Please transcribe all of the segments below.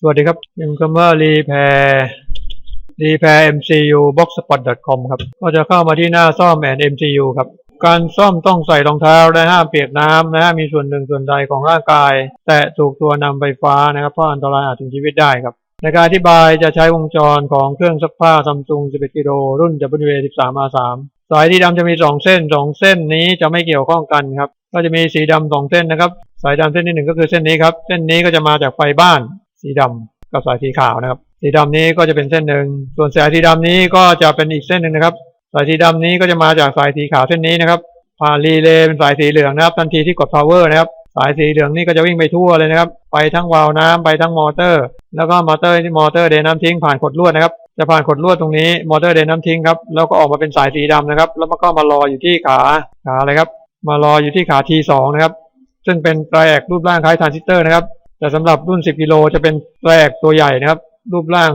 สวัสดีครับพิมพ์คำว่า repair repair mcu boxspot.com ครับ ก็จะเข้ามาที่หน้าซ่อมแอน mcu ครับ การซ่อมต้องใส่รองเท้าและห้ามเปียกน้ำนะฮะมีส่วนหนึ่งส่วนใดของร่างกาย แต่ถูกตัวนำไฟฟ้านะครับ เพราะอันตรายอาจถึงชีวิตได้ครับ ในการอธิบายจะใช้วงจรของเครื่องซักผ้าซัมซุง 11 กิโลรุ่น WA13R3 สายที่ดำจะมีสองเส้นสองเส้นนี้จะไม่เกี่ยวข้องกันครับ ก็จะมีสีดำสองเส้นนะครับ สายดำเส้นที่หนึ่งก็คือเส้นนี้ครับ เส้นนี้ก็จะมาจากไฟบ้าน สีดำกับสายสีขาวนะครับ สีดำนี้ก็จะเป็นเส้นหนึ่ง ส่วนสายสีดำนี้ก็จะเป็นอีกเส้นหนึ่งนะครับ สายสีดำนี้ก็จะมาจากสายสีขาวเส้นนี้นะครับผ่านรีเลย์เป็นสายสีเหลืองนะครับ ทันทีที่กด power นะครับสายสีเหลืองนี่ก็จะวิ่งไปทั่วเลยนะครับ ไปทั้งวาล์วน้ำไปทั้งมอเตอร์ แล้วก็มอเตอร์ที่มอเตอร์เดนน้ำทิ้งผ่านขดลวดนะครับ จะผ่านขดลวดตรงนี้มอเตอร์เดนน้ำทิ้งครับ แล้วก็ออกมาเป็นสายสีดำนะครับ แล้วมันก็มารออยู่ที่ขาขาอะไรครับ มารออยู่ที่ขา T2 นะครับ ซึ่งเป็นแตรกรูปร่างคล้ายทรานซิสเตอร์นะครับ แต่สำหรับรุ่น 10 กิโลจะเป็นแตรกตัวใหญ่นะครับ รูปร่าง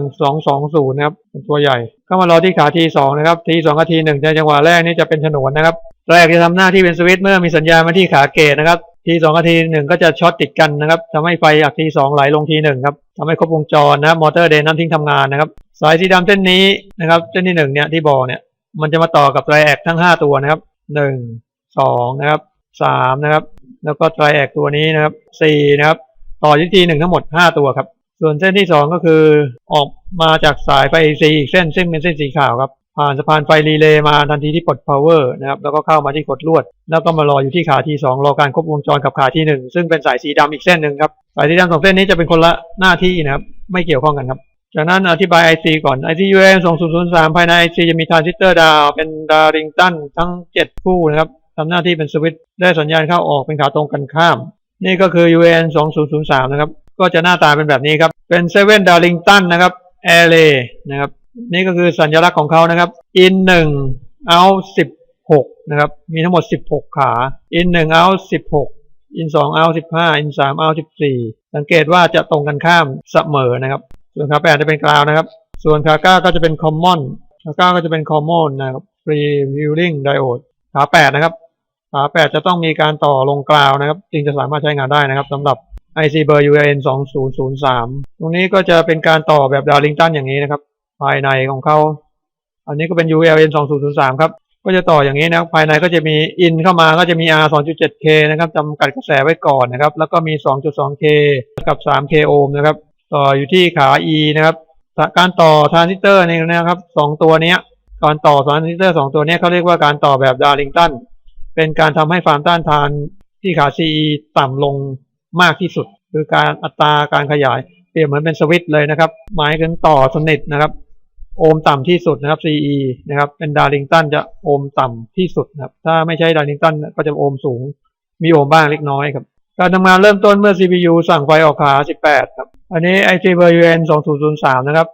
220 นะครับเป็นตัวใหญ่ เข้ามารอที่ขา T2 นะครับ T2 กับ T1 ในจังหวะแรกนี่จะเป็นฉนวนนะครับแรกจะทำหน้าที่เป็นสวิตช์เมื่อมีสัญญาณมาที่ขาเกตนะครับ T2 กับ T1 ก็จะช็อตติดกันนะครับทำให้ไฟจาก T2 ไหลลง T1 ครับทำให้ครบวงจรนะมอเตอร์เดนน้ำทิ้งทำงานนะครับ สายสีดำเส้นนี้นะครับเส้นที่หนึ่งเนี่ยที่บอเนี่ยมันจะมาต่อกับไตรแอกทั้ง5ตัวนะครับ1 2นะครับ3นะครับ แล้วก็ไตรแอกตัวนี้นะครับ4นะครับ ต่อที่ทีหนึ่งทั้งหมด 5 ตัวครับ ส่วนเส้นที่ 2 ก็คือออกมาจากสายไฟ AC อีกเส้นซึ่งเป็นเส้นสีขาวครับผ่านสะพานไฟรีเลย์มาทันทีที่ปลด power นะครับแล้วก็เข้ามาที่กดลวด แล้วก็มารออยู่ที่ขาที่ 2 รอการครบวงจรกับขาที่ 1 ซึ่งเป็นสายสีดำอีกเส้นหนึ่งครับสายสีดำสองเส้นนี้จะเป็นคนละหน้าที่นะครับไม่เกี่ยวข้องกันครับจากนั้นอธิบาย IC ก่อน IC UAM 2003 ภายใน IC จะมีทรานซิสเตอร์ดาวเป็นดาริงตันทั้ง 7 คู่นะครับทำหน้าที่เป็นสวิตช์ได้สัญญาณเข้าออกเป็นขาตรงกันข้าม นี่ก็คือ UAM 2003 นะครับ ก็จะหน้าตาเป็นแบบนี้ครับ เป็น7 Darlington นนะครับ Array นะครับ นี่ก็คือสัญลักษณ์ของเขานะครับ in 1 out 16 นะครับ มีทั้งหมด 16 ขา in 1 out 16 in 2 out 15 in 3 out 14 สังเกตว่าจะตรงกันข้ามเสมอนะครับ ส่วนขาแปดจะเป็นกราวนะครับ ส่วนขาเก้าก็จะเป็น common ขาเก้าก็จะเป็น common นะครับ free wheeling diode ขาแปดนะครับ ขาแปดจะต้องมีการต่อลงกราวนะครับ จึงจะสามารถใช้งานได้นะครับสำหรับ IC เบอร์ UAN 2003 ตรงนี้ก็จะเป็นการต่อแบบ Darlington อย่างนี้นะครับ ภายในของเขา อันนี้ก็เป็น ULN 2003 ครับ ก็จะต่ออย่างนี้นะครับ ภายในก็จะมี in เข้ามาก็จะมี R 2.7K นะครับจำกัดกระแสไว้ก่อนนะครับ แล้วก็มี 2.2K กับ 3K โอห์มนะครับ ต่ออยู่ที่ขา E นะครับ การต่อทรานซิสเตอร์นี่นะครับสองตัวนี้ การต่อทรานซิสเตอร์สองตัวนี้เขาเรียกว่าการต่อแบบดาร์ลิงตัน เป็นการทำให้ความต้านทานที่ขา CE ต่ำลงมากที่สุด คือการอัตราการขยาย เปรียบเหมือนเป็นสวิตช์เลยนะครับ หมายถึงต่อสนิทนะครับ โอห์มต่ำที่สุดนะครับ CE นะครับ เป็นดาร์ลิงตันจะโอห์มต่ำที่สุดนะครับ ถ้าไม่ใช่ดาร์ลิงตันก็จะโอห์มสูง มีโอห์มบ้างเล็กน้อยครับ การทำงานเริ่มต้นเมื่อ CPU สั่งไฟออกขา 18 ครับ อันนี้ IC เบอร์ UN 2003 นะครับ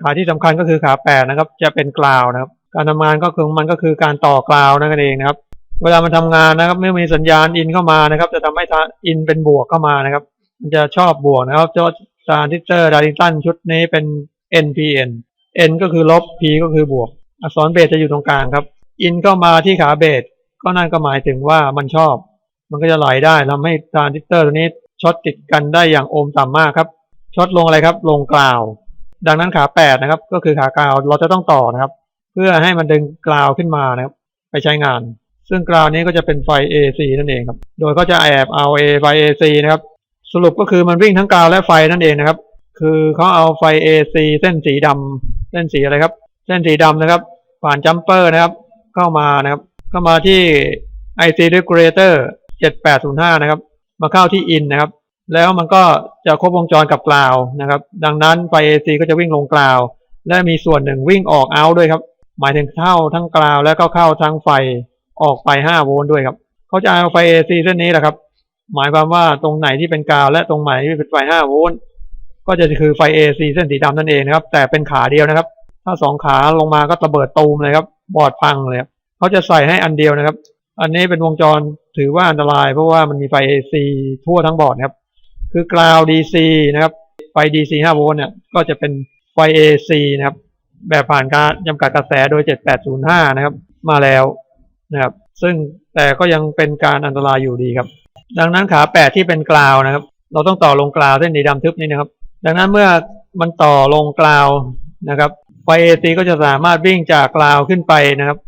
ขาที่สำคัญก็คือขา 8 นะครับ จะเป็นกราวนะครับ การทำงานก็คือมันก็คือการต่อกราวนั่นเองนะครับ เวลามันทำงานนะครับ เมื่อมีสัญญาณอินเข้ามานะครับ จะทำให้อินเป็นบวกเข้ามานะครับ มันจะชอบบวกนะครับจอทรานซิสเตอร์ดาริงตันชุดนี้เป็น NPN N ก็คือลบ P ก็คือบวก อักษรเบสจะอยู่ตรงกลางครับ อินเข้ามาที่ขาเบสก็นั่นก็หมายถึงว่ามันชอบ มันก็จะไหลได้ทำให้ทรานซิสเตอร์ตัวนี้ช็อตติดกันได้อย่างโอมต่ำมากครับช็อตลงอะไรครับ ลงกราว ดังนั้นขา8นะครับ ก็คือขากราวเราจะต้องต่อนะครับ เพื่อให้มันดึงกราวขึ้นมานะครับ ไปใช้งาน ซึ่งกราวนี้ก็จะเป็นไฟ AC นั่นเองครับ โดยก็จะแอบเอา A ไฟ AC นะครับ สรุปก็คือมันวิ่งทั้งกราวและไฟนั่นเองนะครับ คือเขาเอาไฟ AC เส้นสีดำเส้นสีอะไรครับ เส้นสีดำนะครับ ผ่านจัมเปอร์นะครับ เข้ามานะครับ เข้ามาที่ IC regulator 7805 นะครับ มาเข้าที่ in นะครับ แล้วมันก็จะครบวงจรกับกราวนะครับ ดังนั้นไฟ AC ก็จะวิ่งลงกราว และมีส่วนหนึ่งวิ่งออก out ด้วยครับ หมายถึงเข้าทั้งกราวและก็เข้าทั้งไฟ ออกไป5โวลต์ด้วยครับเขาจะเอาไฟ AC เส้นนี้แหละครับ หมายความว่าตรงไหนที่เป็นกราว และตรงไหนที่เป็นไฟ5โวลต์ก็จะคือไฟ AC เส้นสีดำนั่นเองนะครับ แต่เป็นขาเดียวนะครับ ถ้าสองขาลงมาก็ระเบิดตูมเลยครับ บอดพังเลยครับเขาจะใส่ให้อันเดียวนะครับ อันนี้เป็นวงจรถือว่าอันตราย เพราะว่ามันมีไฟ AC ทั่วทั้งบอร์ดนะครับ คือกราว DC นะครับ ไฟ DC 5โวลต์เนี่ย ก็จะเป็นไฟ AC นะครับ แบบผ่านการจำกัดกระแสโดย 7805 นะครับ มาแล้ว นะครับ ซึ่งแต่ก็ยังเป็นการอันตรายอยู่ดีครับ ดังนั้นขา8ที่เป็นกราวนะครับ เราต้องต่อลงกราวเส้นสีดำทึบนี้นะครับ ดังนั้นเมื่อมันต่อลงกราวนะครับไฟ AC ก็จะสามารถวิ่งจากกราวขึ้นไปนะครับ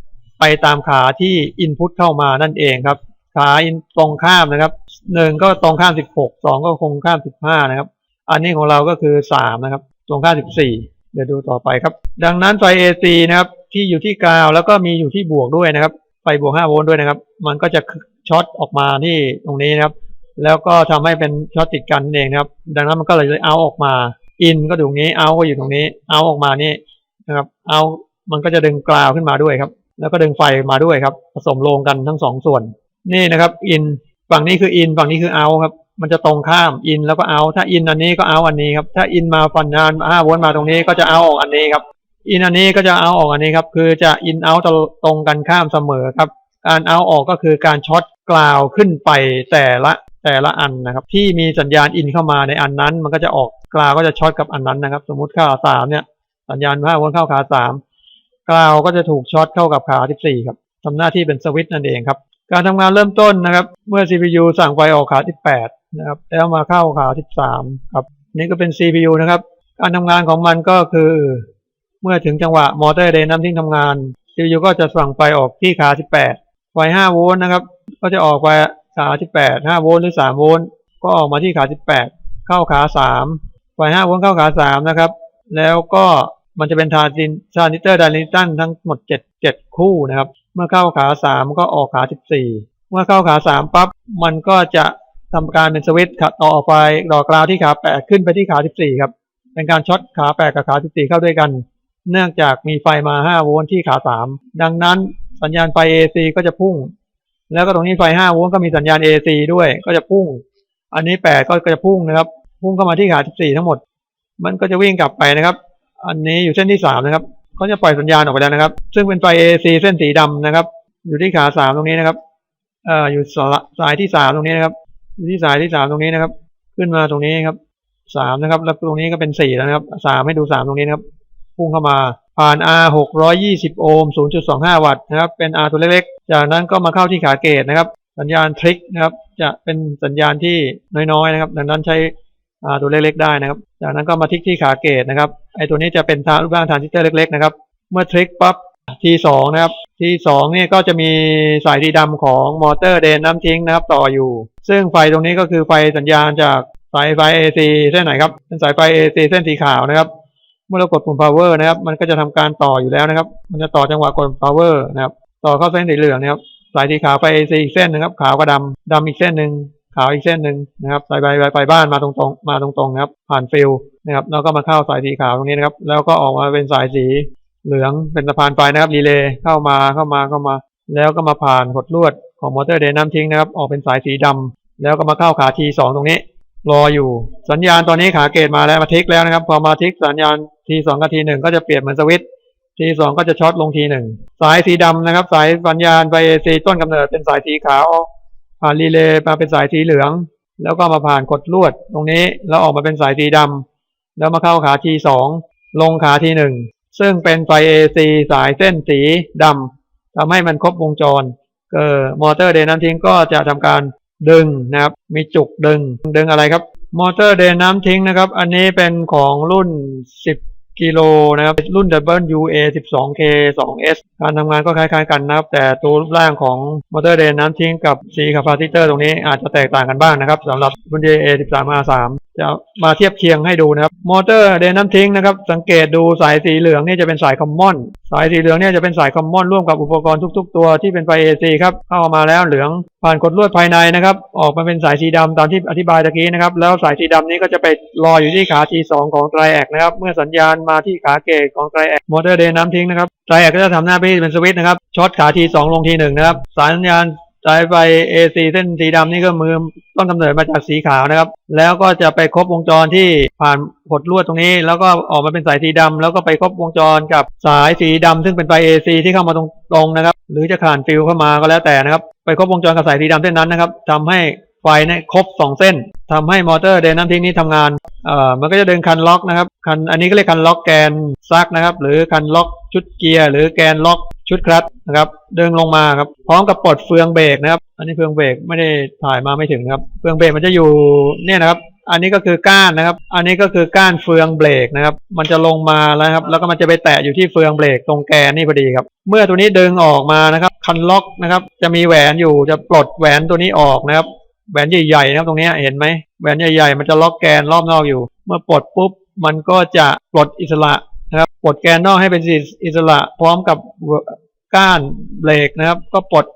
ไปตามขาที่ Input เข้ามานั่นเองครับ ขาอินตรงข้ามนะครับหนึ่งก็ตรงข้าม16สองก็คงข้าม15นะครับ อันนี้ของเราก็คือ3นะครับ ตรงข้าม14เดี๋ยวดูต่อไปครับ ดังนั้นไฟ AC นะครับที่อยู่ที่กราวแล้วก็มีอยู่ที่บวกด้วยนะครับ ไฟบวก5โวลต์ด้วยนะครับ มันก็จะช็อตออกมาที่ตรงนี้นะครับ แล้วก็ทำให้เป็นช็อตติดกันเองนะครับ ดังนั้นมันก็เลยเอาออกมา อินก็อยู่ตรงนี้เอาก็อยู่ตรงนี้ เอาออกมานี่นะครับ เอามันก็จะดึงกราวขึ้นมาด้วยครับ แล้วก็ดึงไฟมาด้วยครับ ผสมลงกันทั้งสองส่วน นี่นะครับอินฝั่งนี้คืออินฝั่งนี้คือเอาครับ มันจะตรงข้ามอินแล้วก็เอา ถ้าอินอันนี้ก็เอาอันนี้ครับ ถ้าอินมาฟันงานห้าโวลต์มาตรงนี้ก็จะเอาออกอันนี้ครับ อินอันนี้ก็จะเอาออกอันนี้ครับ คือจะอินเอาตรงกันข้ามเสมอครับ การเอาออกก็คือการช็อตกราวขึ้นไปแต่ละแต่ละอันนะครับ ที่มีสัญญาณอินเข้ามาในอันนั้น มันก็จะออกกราวก็จะช็อตกับอันนั้นนะครับ สมมุติขาสามเนี่ย สัญญาณห้าวลต์เข้าขาสามกราวก็จะถูกช็อตเข้ากับขาที่สี่ครับทำหน้าที่เป็นสวิตช์นั่นเองครับ การทำงานเริ่มต้นนะครับ เมื่อ CPU สั่งไฟออกขาที่8นะครับแล้วมาเข้าขาที่3ครับนี่ก็เป็น CPU นะครับ การทำงานของมันก็คือ เมื่อถึงจังหวะมอเตอร์เดนน้ำทิ้งทำงาน CPU ก็จะสั่งไฟออกที่ขาที่8ไฟ 5 โวลต์นะครับ ก็จะออกไปขาที่8 5 โวลต์หรือ 3 โวลต์ ก็ออกมาที่ขาที่8เข้าขา 3 ไฟ 5 โวลต์เข้าขา 3 นะครับ แล้วก็มันจะเป็นทาร์จินทาร์นิเตอร์ไดนิตันทั้งหมด 7 7 คู่นะครับ เมื่อเข้าขาสามก็ออกขาสิบสี่เมื่อเข้าขาสามปั๊บ มันก็จะทำการเป็นสวิตช์ขัดต่อออกไปดอกกราวที่ขาแปดขึ้นไปที่ขาสิบสี่ครับ เป็นการช็อตขาแปดกับขาสิบสี่เข้าด้วยกัน เนื่องจากมีไฟมาห้าโวลต์ที่ขาสามดังนั้นสัญญาณไฟ AC ก็จะพุ่ง แล้วก็ตรงนี้ไฟห้าโวลต์ก็มีสัญญาณ AC ด้วยก็จะพุ่ง อันนี้แปดก็จะพุ่งนะครับ พุ่งเข้ามาที่ขาสิบสี่ทั้งหมด มันก็จะวิ่งกลับไปนะครับ อันนี้อยู่เส้นที่สามนะครับก็จะปล่อยสัญญาณออกไปแล้วนะครับ ซึ่งเป็นไฟ AC เส้นสีดำนะครับ อยู่ที่ขาสามตรงนี้นะครับเอ่ออยู่สายที่สามตรงนี้นะครับ อยู่ที่สายที่สามตรงนี้นะครับ ขึ้นมาตรงนี้ครับสามนะครับ แล้วตรงนี้ก็เป็นสี่แล้วนะครับสามให้ดูสามตรงนี้นะครับ พุ่งเข้ามา ผ่าน R หกร้อยยี่สิบโอห์มศูนย์จุดสองห้าวัตต์นะครับ เป็น R ตัวเล็กๆ จากนั้นก็มาเข้าที่ขาเกตนะครับ สัญญาณทริกนะครับ จะเป็นสัญญาณที่น้อยๆ นะครับ ดังนั้นใช้อ่าตัวเล็กๆ ได้นะครับ จากนั้นก็มาทิกที่ขาเกตนะครับ ไอตัวนี้จะเป็นทางรูปร่างทานซิสเตอร์เล็กๆ นะครับ เมื่อทริกปั๊บ T2 นะครับ T2 เนี่ยก็จะมีสายสีดำของมอเตอร์เดนน้ำทิ้งนะครับต่ออยู่ ซึ่งไฟตรงนี้ก็คือไฟสัญญาณจากสายไฟ AC เส้นไหนครับเป็นสายไฟ AC เส้นสีขาวนะครับ เมื่อเรากดปุ่ม power นะครับ มันก็จะทำการต่ออยู่แล้วนะครับ มันจะต่อจังหวะกด power นะครับ ต่อเข้าเส้นสีเหลืองนะครับสายสีขาวไฟ AC อีกเส้นนึงครับ ขาวกับดำดำอีกเส้นหนึ่งขาวอีกเส้นหนึ่งนะครับสายไฟไฟบ้านมาตรงๆมาตรงๆนะครับ ผ่านฟิลนะครับแล้วก็มาเข้าสายสีขาวตรงนี้นะครับ แล้วก็ออกมาเป็นสายสีเหลืองเป็นสะพานไฟนะครับรีเลย์เข้ามาเข้ามาเข้ามา แล้วก็มาผ่านหดลวดของมอเตอร์เดนน้ำทิ้งนะครับ ออกเป็นสายสีดำแล้วก็มาเข้าขาทีสองตรงนี้ รออยู่สัญญาณตอนนี้ขาเกตมาแล้วมาทิกแล้วนะครับ พอมาทิกสัญญาณ ทีสองกับทีหนึ่งก็จะเปลี่ยนเหมือนสวิตทีสองก็จะช็อตลงทีหนึ่งสายสีดำนะครับ สายสัญญาณไฟเอซีต้นกำเนิดเป็นสายสีขาวผ่านรีเลย์มาเป็นสายสีเหลือง แล้วก็มาผ่านกดลวดตรงนี้แล้วออกมาเป็นสายสีดำแล้วมาเข้าขาทีสองลงขาทีหนึ่งซึ่งเป็นไฟ AC สายเส้นสีดำทำให้มันครบวงจรเออมอเตอร์เดนน้ำทิ้งก็จะทำการดึงนะครับ มีจุกดึง ดึงอะไรครับ มอเตอร์เดนน้ำทิ้งนะครับ อันนี้เป็นของรุ่น10 กิโลนะครับรุ่น WA 12K 2S การทำงานก็คล้ายๆกันนะครับ แต่ตัวรูปร่างของมอเตอร์เดนน้ำทิ้งกับ C คาปาซิเตอร์ตรงนี้อาจจะแตกต่างกันบ้างนะครับสำหรับรุ่น WA 13R3 จะมาเทียบเคียงให้ดูนะครับ มอเตอร์เดนน้ำทิ้งนะครับ สังเกตดูสายสีเหลืองนี่จะเป็นสายคอมมอน สายสีเหลืองเนี่ยจะเป็นสายคอมมอนร่วมกับอุปกรณ์ทุก ๆ ตัวที่เป็นไฟ AC ครับ เข้ามาแล้วเหลือง ผ่านกดลวดภายในนะครับ ออกมาเป็นสายสีดำตามที่อธิบายตะกี้นะครับ แล้วสายสีดำนี้ก็จะไปรออยู่ที่ขา T2 ของไตรแอกนะครับ เมื่อสัญญาณมาที่ขาเกตของไตรแอกมอเตอร์เดนน้ำทิ้งนะครับไตรแอกก็จะทำหน้าที่เป็นสวิตช์นะครับ ช็อตขา T2 ลง T1 นะครับ สัญญาณ สายไฟ AC เส้นสีดำนี่ก็มือต้นกำเนิดมาจากสีขาวนะครับ แล้วก็จะไปครบวงจรที่ผ่านหดลวดตรงนี้ แล้วก็ออกมาเป็นสายสีดำแล้วก็ไปครบวงจรกับสายสีดำซึ่งเป็นไฟ AC ที่เข้ามาตรงตรงๆนะครับ หรือจะผ่านฟิลเข้ามาก็แล้วแต่นะครับ ไปครบวงจรกับสายสีดำเส้นนั้นนะครับทำให้ไฟเนี่ยครบสองเส้นทำให้มอเตอร์เดนน้ำทิ้งนี้ทำงานเอ่อมันก็จะเดึงคันล็อกนะครับคันอันนี้ก็เรียกคันล็อกแกนซักนะครับ หรือคันล็อก ชุดเกียร์หรือแกนล็อกชุดคลัตช์นะครับ เดึงลงมาครับ พร้อมกับปลดเฟืองเบรกนะครับ อันนี้เฟืองเบรกไม่ได้ถ่ายมาไม่ถึงนะครับ เฟืองเบรกมันจะอยู่เนี่ยนะครับ อันนี้ก็คือก้านนะครับ อันนี้ก็คือก้านเฟืองเบรกนะครับ มันจะลงมาแล้วครับ แล้วก็มันจะไปแตะอยู่ที่เฟืองเบรกตรงแกนนี่พอดีครับ เมื่อตัวนี้ดึงออกมานะครับ คันล็อกนะครับ จะมีแหวนอยู่ จะปลดแหวนตัวนี้ออกนะครับ แหวนใหญ่ๆนะครับตรงนี้เห็นไหมแหวนใหญ่ๆ มันจะล็อกแกนรอบนอกอยู่ เมื่อปลดปุ๊บ มันก็จะปลดอิสระ นะครับปลดแกนนอกให้เป็นอิสระพร้อมกับก้านเบรกนะครับ ก็ปลด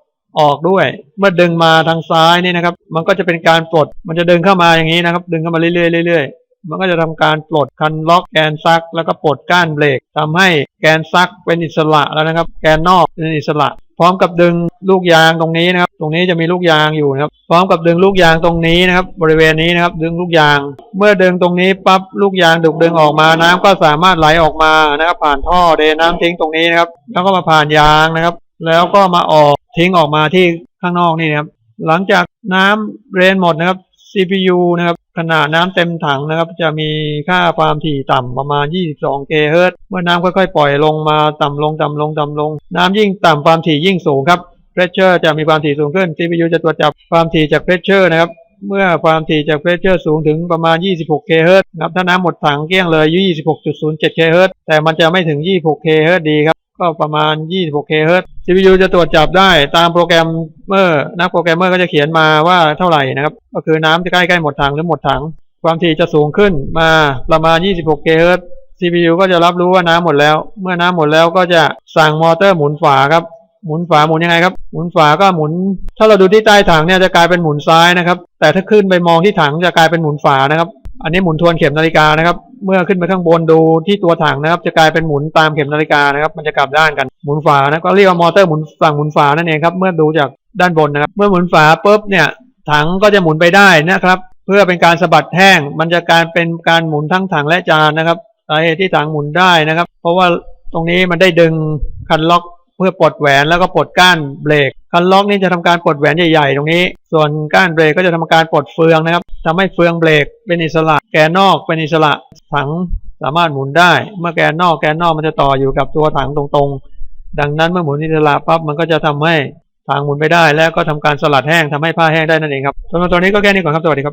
ออกด้วย เมื่อดึงมาทางซ้ายนี่นะครับ มันก็จะเป็นการปลด มันจะดึงเข้ามาอย่างนี้นะครับ ดึงเข้ามาเรื่อยๆเรื่อยๆมันก็จะทำการปลดคันล็อกแกนซัก แล้วก็ปลดก้านเบรกทำให้แกนซักเป็นอิสระแล้วนะครับ แกนนอกเป็นอิสระ พร้อมกับดึงลูกยางตรงนี้นะครับ ตรงนี้จะมีลูกยางอยู่นะครับ พร้อมกับดึงลูกยางตรงนี้นะครับ บริเวณนี้นะครับ ดึงลูกยาง เมื่อดึงตรงนี้ปั๊บลูกยางถูกดึงออกมาน้ำก็สามารถไหลออกมานะครับ ผ่านท่อเดนน้ำทิ้งตรงนี้นะครับ แล้วก็มาผ่านยางนะครับ แล้วก็มาออกทิ้งออกมาที่ข้างนอกนี่นะครับ หลังจากน้ำเรนหมดนะครับ CPU นะครับขนาดน้ำเต็มถังนะครับ จะมีค่าความถี่ต่ำประมาณ 22 เกเฮิรตซ์เมื่อน้ำค่อยๆ ปล่อยลงมาต่ำลงต่ำลงต่ำลง น้ำยิ่งต่ำความถี่ยิ่งสูงครับ pressure จะมีความถี่สูงขึ้น CPU จะตรวจจับความถี่จาก pressure นะครับ เมื่อความถี่จาก pressure สูงถึงประมาณ 26 k h z นะครับถ้าน้ำหมดถังเกลี้ยงเลย 26.07 k h z แต่มันจะไม่ถึง 26 k h z ดีครับ ก็ประมาณ 26 k h z CPU จะตรวจจับได้ตามโปรแกรมเมอร์นักโปรแกรมเมอร์ก็จะเขียนมาว่าเท่าไหร่นะครับ ก็คือน้ำจะใกล้ๆหมดถังหรือหมดถัง ความถี่จะสูงขึ้นมาประมาณ 26 k h z CPU ก็จะรับรู้ว่าน้ำหมดแล้ว เมื่อน้ำหมดแล้วก็จะสั่งมอเตอร์หมุนฝาครับหมุนฝาหมุนยังไงครับหมุนฝาก็หมุน ถ้าเราดูที่ใต้ถังเนี่ยจะกลายเป็นหมุนซ้ายนะครับ แต่ถ้าขึ้นไปมองที่ถังจะกลายเป็นหมุนฝานะครับ อันนี้หมุนทวนเข็มนาฬิกานะครับ เมื่อขึ้นไปข้างบนดูที่ตัวถังนะครับ จะกลายเป็นหมุนตามเข็มนาฬิกานะครับ มันจะกลับด้านกัน หมุนฝานะก็เรียกว่ามอเตอร์หมุนฝั่งหมุนฝานั่นเองครับเมื่อดูจากด้านบนนะครับ เมื่อหมุนฝาปุ๊บเนี่ยถังก็จะหมุนไปได้นะครับ เพื่อเป็นการสะบัดแห้ง มันจะการเป็นการหมุนทั้งถังและจานนะครับสาเหตุที่ถังหมุนได้นะครับ เพราะว่าตรงนี้มันได้ดึงคันล็อกเพื่อปลดแหวนแล้วก็ปลดก้านเบรกคันล็อกนี่จะทำการปลดแหวนใหญ่ๆ ตรงนี้ ส่วนก้านเบรกก็จะทำการปลดเฟืองนะครับทำให้เฟืองเบรกเป็นอิสระ แกนนอกเป็นอิสระถังสามารถหมุนได้ เมื่อแกนนอกแกนนอกมันจะต่ออยู่กับตัวถังตรงๆ ดังนั้นเมื่อหมุนอิสระปั๊บมันก็จะทำให้ทางหมุนไปได้ แล้วก็ทำการสลัดแห้งทำให้ผ้าแห้งได้นั่นเองครับสำหรับตอนนี้ก็แค่นี้ก่อนครับสวัสดีครับ